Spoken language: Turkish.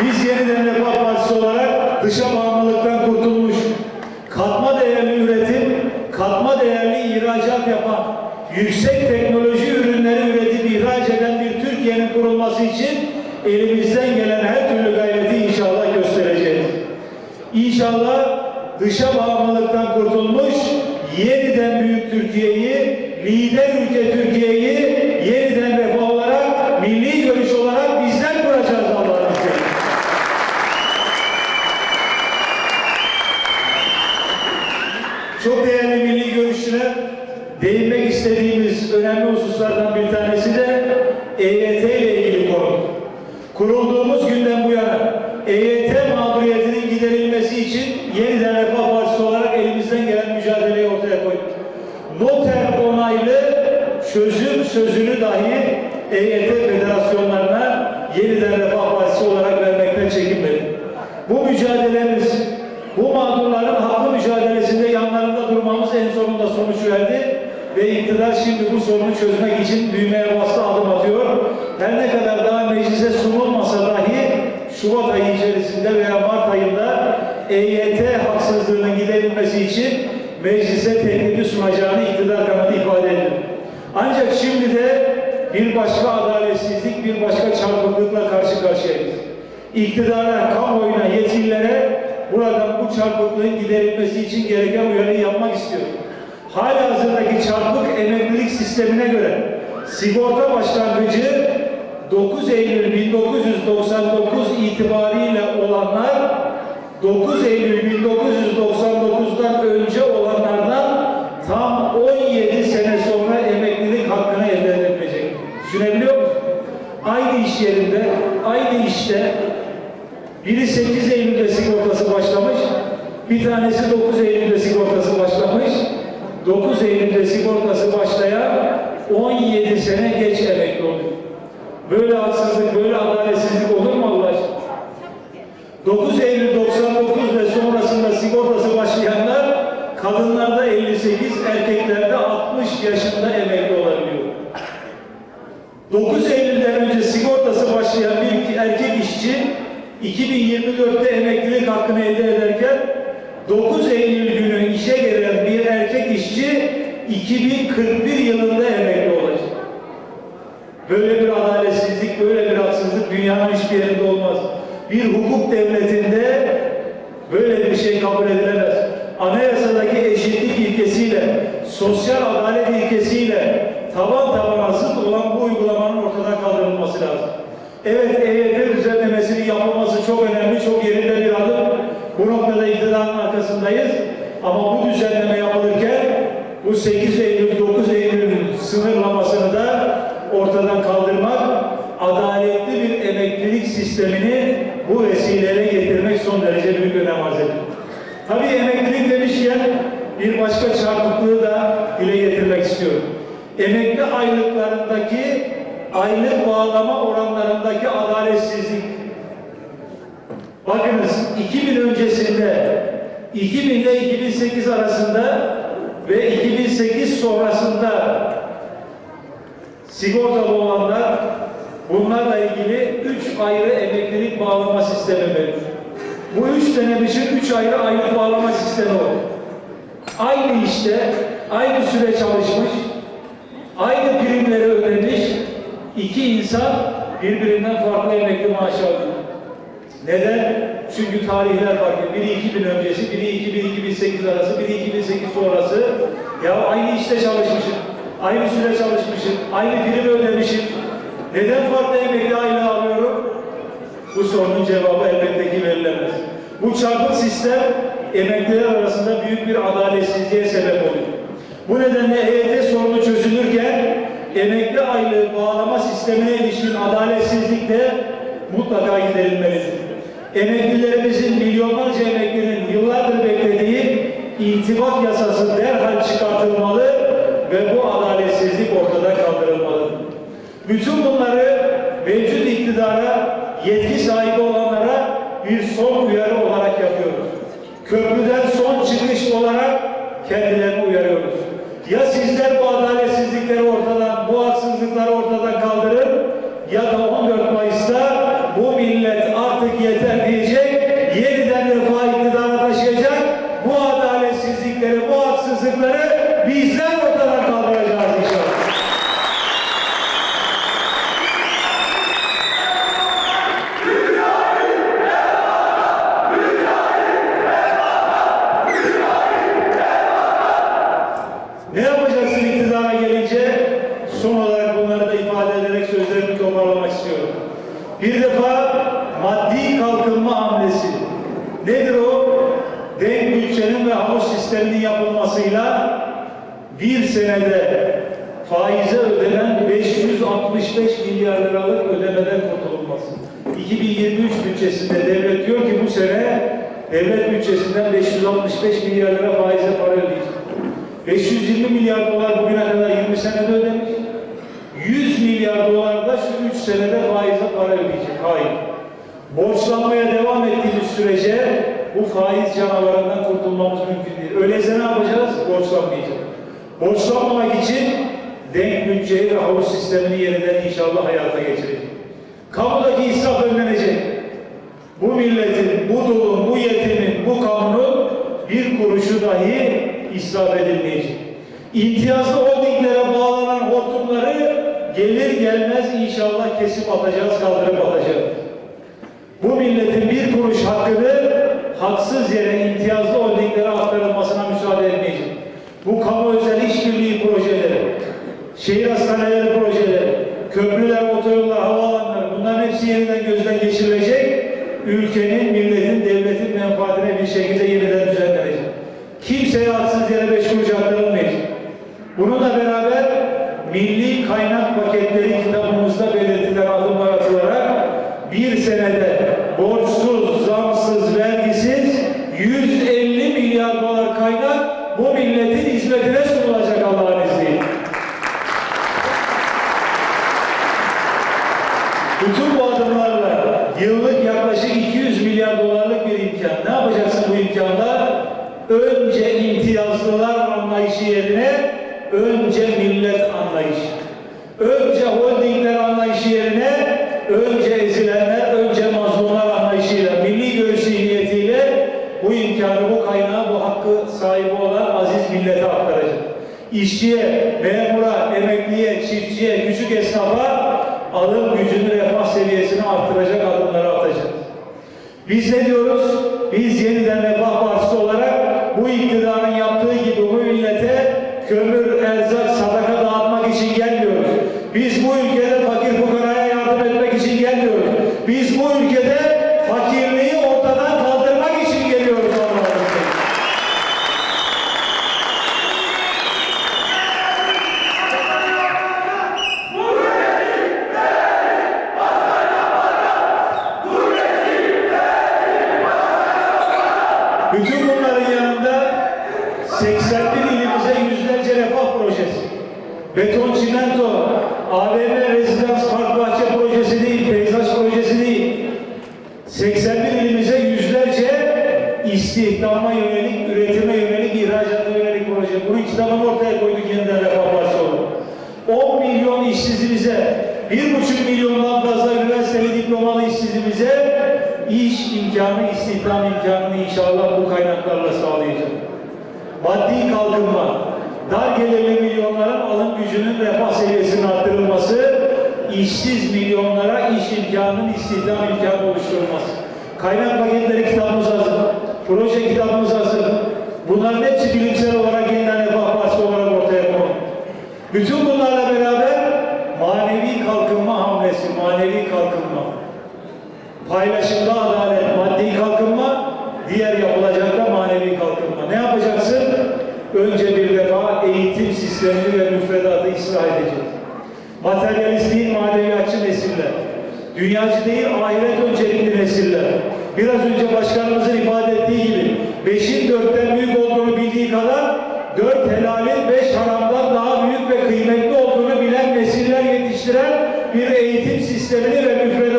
Biz yeniden Refah Partisi olarak dışa bağımlılıktan kurtulmuş, katma değerli üretim, katma değerli ihracat yapan, yüksek teknoloji ürünleri üretip ihraç eden bir Türkiye'nin kurulması için elimizden gelen her türlü gayreti inşallah göstereceğiz. İnşallah dışa bağımlılıktan kurtulmuş, yeniden büyük Türkiye'yi, lider ülke Türkiye'yi yeniden refah olarak, milli görüş olarak bizler kuracağız Allah'ın izniyle. Çok değerli milli görüşçüler, değinmek istediğimiz önemli hususlardan bir tanesi de EYT ile ilgili konu. Kurulduğumuz günden bu yana EYT mağduriyetinin giderilmesi için yeniden Refah Partisi olarak elimizden gelen mücadeleyi ortaya koyduk. Noter onaylı çözüm sözünü dahi EYT federasyonlarına yeniden Refah Partisi olarak vermekten çekinmedik. Bu mücadelemiz, bu mağdurların haklı mücadelesinde yanlarında durmamız en sonunda sonuç verdi ve iktidar şimdi bu sorunu çözmek için düğmeye bastı adım atıyor. Her ne kadar daha meclise sunulmasa dahi Şubat ayı içerisinde veya Mart ayında EYT haksızlığının giderilmesi için meclise teklifi sunacağını iktidar kanadı ifade ediyor. Ancak şimdi de bir başka adaletsizlik, bir başka çarpıklıkla karşı karşıyayız. İktidara, kamuoyuna, yetkililere buradan bu çarpıklığın giderilmesi için gereken uyarıyı yapmak istiyorum. Hala hazırdaki çarpık emeklilik sistemine göre sigorta başlangıcı 9 Eylül 1999 itibariyle olanlar 9 Eylül 1999'dan önce olanlardan tam 17 sene sonra emeklilik hakkını elde edilecek. Düşünebiliyor musun? Aynı iş yerinde, aynı işte biri 8 Eylül'de sigortası başlamış, bir tanesi 9 Eylül'de sigortası başlamış. 9 Eylül'de sigortası başlayan 17 sene geç emekli oluyor. Böyle haksızlık, böyle adaletsizlik olur mu Allah aşkına? 9 Eylül 99 ve sonrasında sigortası başlayanlar kadınlarda 58, erkeklerde 60 yaşında emekli olabiliyor. 9 Eylül'den önce sigortası başlayan bir erkek işçi 2024'te emeklilik hakkını elde ederken 9 Eylül günü işe giren bir erkek işçi 2041 yılında emekli olacak. Böyle bir adaletsizlik, böyle bir haksızlık dünyanın hiçbir yerinde olmaz. Bir hukuk devletinde böyle bir şey kabul edilemez. Anayasadaki eşitlik ilkesiyle, sosyal adalet ilkesiyle taban tabana zıt olan bu uygulamanın ortadan kaldırılması lazım. Evet EYT düzenlemesinin yapılması çok önemli, çok yerinde bir adım. Bu noktada iktidarın arkasındayız. Ama bu düzenleme yapılırken bu 8 Eylül, 9 Eylül sınırlamasını da ortadan kaldırmak, adaletli bir emeklilik sistemini bu vesileyle getirmek son derece büyük önem arz ediyor. Tabii emeklilik demişken bir başka çarpıklığı da dile getirmek istiyorum. Emekli aylıklarındaki aylık bağlama oranlarındaki adaletsizlik. Bakınız 2000 öncesinde 2000 ile 2008 arasında ve 2008 sonrasında sigortalı olanlar bunlarla ilgili üç ayrı emeklilik bağlama sistemi mevcut. Bu üç dönem için üç ayrı aylık bağlama sistemi var. Aynı işte, aynı süre çalışmış, aynı primleri ödemiş iki insan birbirinden farklı emekli maaşı alıyor. Neden? Çünkü tarihler farklı. Biri 2000 öncesi, biri 2000-2008 arası, biri 2008 sonrası. Ya aynı işte çalışmışım, aynı süre çalışmışım, aynı primi ödemişim. Neden farklı emekli aylığı alıyorum? Bu sorunun cevabı elbette ki verilemez. Bu çarpık sistem emekliler arasında büyük bir adaletsizliğe sebep oluyor. Bu nedenle EYT sorunu çözülürken emekli aylığı bağlama sistemine ilişkin adaletsizlik de mutlaka giderilmelidir. Emeklilerimizin milyonlarca emeklinin yıllardır beklediği itibat yasası derhal çıkartılmalı ve bu adaletsizlik ortadan kaldırılmalıdır. Bütün bunları mevcut iktidara, yetki sahibi olanlara bir son uyarı olarak yapıyoruz. Köprüden son çıkış olarak kendilerini uyarıyoruz. Ya sizler bu adaletsizlikleri ortadan, bu haksızlıkları ortadan kaldırın ya da 14 Mayıs'ta bu millet artık Bir defa maddi kalkınma hamlesi. Nedir o? Denk bütçenin ve havuz sisteminin yapılmasıyla bir senede faize ödenen 565 milyar liralık ödemeden kurtululması. 2023 bütçesinde devlet diyor ki bu sene devlet bütçesinden 565 milyar lira faize para ödeyecek. 520 milyar dolar bugüne kadar 20 senede ödemiş. 100 milyar dolar da şu 3 senede faize para ödeyecek. Hayır. Borçlanmaya devam ettiğimiz sürece bu faiz canavarından kurtulmamız mümkün değil. Öyleyse ne yapacağız? Borçlanmayacağız. Borçlanmamak için denk bütçeyi ve havuz sistemini yeniden inşallah hayata geçireceğiz. Kamudaki israf önlenecek. Bu milletin, bu dulun, bu yetimin, bu kamunun bir kuruşu dahi israf edilmeyecek. İmtiyazlı holdinglere bağlanan hortumları gelir gelmez inşallah kesip atacağız, kaldırıp atacağız. Bu milletin bir kuruş hakkını haksız yere imtiyazlı holdinglere aktarılmasına müsaade etmeyecek. Bu kamu özel işbirliği projeleri, şehir hastaneleri projeleri, köprüler, otoyollar, havaalanları bunların hepsi yeniden gözden geçirilecek. Ülkenin, milletin, devletin menfaatine bir şekilde yeniden düzenlenecek. Kimseye haksız yere beş kuruş aktarılmayacak. Bununla beraber milli kaynak paketleri kitabımızda belirtilen adımlar atılarak bir senede borçsuz, zamsız, vergisiz 150 milyar dolar kaynak bu milletin hizmetine sunulacak Allah'ın izniyle. Bütün bu adımlarla yıllık yaklaşık 200 milyar dolarlık bir imkan. Ne yapacaksın bu imkanda? Önce imtiyazlılar anlayışı yerine önce millet anlayışı. Önce holdingler anlayışı yerine önce ezilenler, önce mazlumlar anlayışıyla, milli görüş zihniyetiyle bu imkanı, bu kaynağı, bu hakkı sahibi olan aziz millete aktaracak. İşçiye, memura, emekliye, çiftçiye, küçük esnafa alım gücünü, refah seviyesini arttıracak adımları atacak. Biz ne diyoruz? Biz yeniden Refah Partisi olarak bu iktidarın yaptığı gibi bu millete kömür, erzak, sadaka dağıtmak için. Biz bu ülkede fakir fukaraya yardım etmek için gelmiyoruz. Biz bu ülkede fakirliği ortadan kaldırmak için geliyoruz izniyle. Bütün bunların yanında 81 ilimize yüzlerce refah projesi, beton çimento, AVM rezidans park bahçe projesi değil, peyzaj projesi değil. 81 ilimize yüzlerce istihdama yönelik, üretime yönelik, ihracata yönelik proje. Bunun kitabını ortaya koyduk yeniden refah partisi olarak. 10 milyon işsizimize, 1,5 milyondan fazla üniversiteli diplomalı işsizimize iş imkanı, istihdam imkanını inşallah bu kaynaklarla sağlayacak. Maddi kalkınma, dar gelirli milyonların alım gücünün refah seviyesinin arttırılması, işsiz milyonlara iş imkanının, istihdam imkanı oluşturulması. Kaynak paketleri kitabımız hazır, proje kitabımız hazır. Bunların hepsi bilimsel olarak yeniden refah partisi olarak ortaya konuldu. Bütün bunlarla beraber manevi kalkınma hamlesi, manevi kalkınma. Paylaşımda düzenli ve müfredatı ıslah edecek. Materyalist değil maneviyatçı nesiller, dünyacı değil ahiret öncelikli nesiller, biraz önce başkanımızın ifade ettiği gibi beşin dörtten büyük olduğunu bildiği kadar dört helalin beş haramdan daha büyük ve kıymetli olduğunu bilen nesiller yetiştiren bir eğitim sistemini ve müfredatı